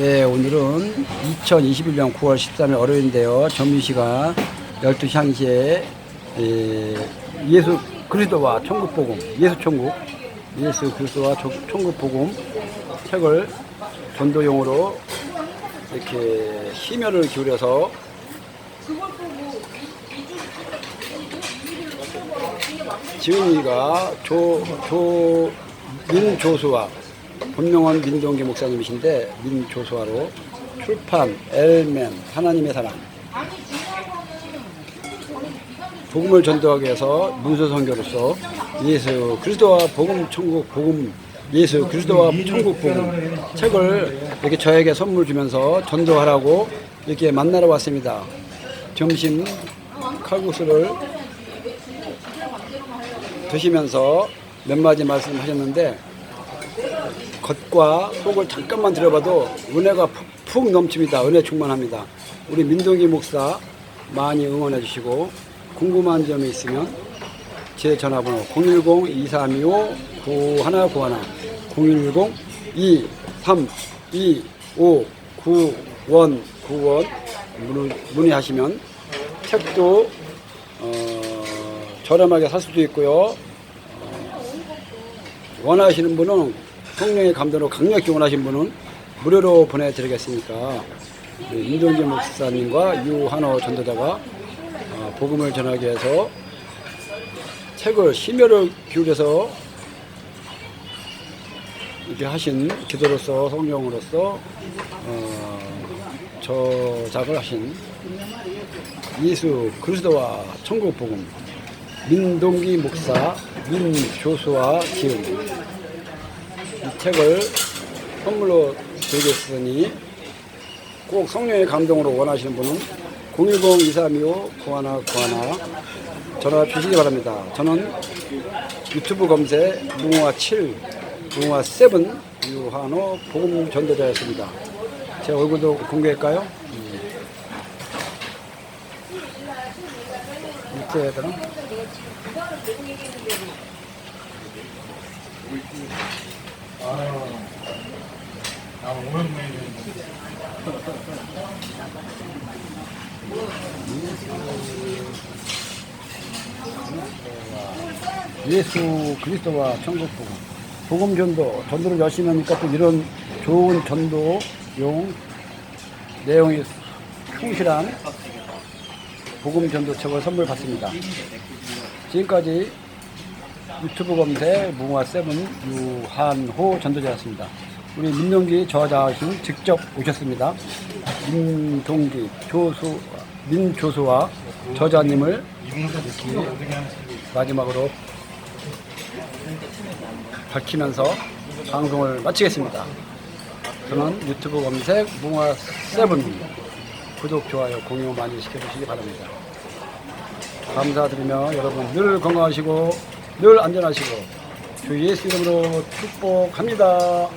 네, 오늘은 2021년 9월 13일 월요일인데요. 점심시간 12시 1시에 예수 그리스도와 천국 복음, 예수 천국, 예수 그리스도와 조- 천국 복음 책을 전도용으로 이렇게 심혈을 기울여서 지은이가 조, 조, 민조수와 본명원 민동기 목사님이신데 민조수화로 출판 엘멘 하나님의 사랑 복음을 전도하기 위해서 문서 선교로서 예수 그리스도와 복음 천국 복음 예수 그리스도와 천국 복음 책을 이렇게 저에게 선물 주면서 전도하라고 이렇게 만나러 왔습니다. 점심 칼국수를 드시면서 몇 마디 말씀하셨는데 겉과 속을 잠깐만 들여봐도 은혜가 푹, 푹 넘칩니다. 은혜 충만합니다. 우리 민동기 목사 많이 응원해 주시고 궁금한 점이 있으면 제 전화번호 010-2325-9191 010-2325-9191 문의하시면 책도 어, 저렴하게 살 수도 있고요. 원하시는 분은 성령의 감동으로 강력히 원하시는 분은 무료로 보내드리겠으니까? 우리 임동재 목사님과 유한호 전도자가 어, 복음을 전하기 위해서 책을 심혈을 기울여서 이렇게 하신 기도로서 성령으로서 어, 저작을 하신 예수 그리스도와 천국 복음 민동기 목사 민조수와 지은 이 책을 선물로 드리겠으니 꼭 성령의 감동으로 원하시는 분은 010-2325-9191 전화 주시기 바랍니다. 저는 유튜브 검색 무궁화 7, 무궁화 7 유한호 복음 전도자였습니다. 제 얼굴도 공개할까요? 음. 이렇게 해야 되나? 아, 예수 그리스도와 천국 복음, 복음 전도, 전도를 열심히 하니까 또 이런 좋은 전도용 내용이 충실한 복음 전도책을 선물 받습니다. 지금까지 유튜브 검색 무궁화 세븐 유한호 전도자였습니다. 우리 민동기 저자신 직접 오셨습니다. 민동기 조수 민조수와 저자님을 마지막으로 밝히면서 방송을 마치겠습니다. 저는 유튜브 검색 무궁화 세븐 구독, 좋아요, 공유 많이 시켜주시기 바랍니다. 감사드리며 여러분 늘 건강하시고 늘 안전하시고 주 예수 이름으로 축복합니다.